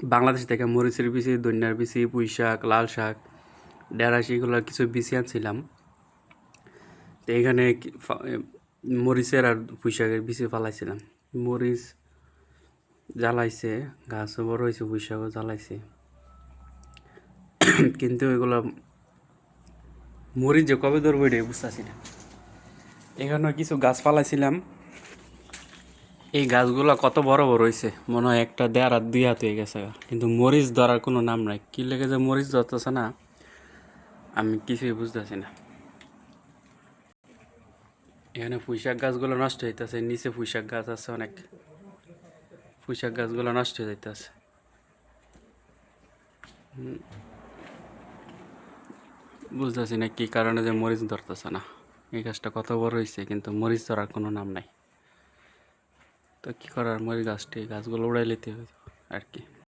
বাংলাদেশ থেকে মরিচের বিচি, ধনিয়ার বিচি পুঁই শাক লাল শাক ঢেঁড়স এগুলোর কিছু বিচি আনছিলাম। তো এখানে মরিচের আর পুঁই শাকের বিচি ফালাইছিলাম। মরিচ জ্বালাইছে, গাছও বড় হয়েছে পুঁই শাকও জ্বালাইছে। কিন্তু এগুলো মরিচ যে কবে ধরবো এটাই বুঝতেছি না। এখানে কিছু গাছ ফালাইছিলাম। এই গাছগুলো কত বড় বড় হয়েছে মনে হয় একটা দেড় আর দুই হাত হয়ে গেছে কিন্তু মরিচ ধরার কোনো নাম নাই। কি লেগে যে মরিচ ধরতেছে না, আমি কিছুই বুঝতেছি না। এখানে পুঁইশাক গাছগুলো নষ্ট হইতেছে, নিচে পুঁইশাক গাছ আছে অনেক। পুঁইশাক গাছগুলো নষ্ট হয়ে যাইতেছে। বুঝতেছি না কি কারণে যে মরিচ ধরতেছে না। এই গাছটা কত বড় হয়েছে কিন্তু মরিচ ধরার কোনো নাম নাই। তো কী করার? মরি গাছটি গাছগুলো উড়াই নিতে হবে আর কি।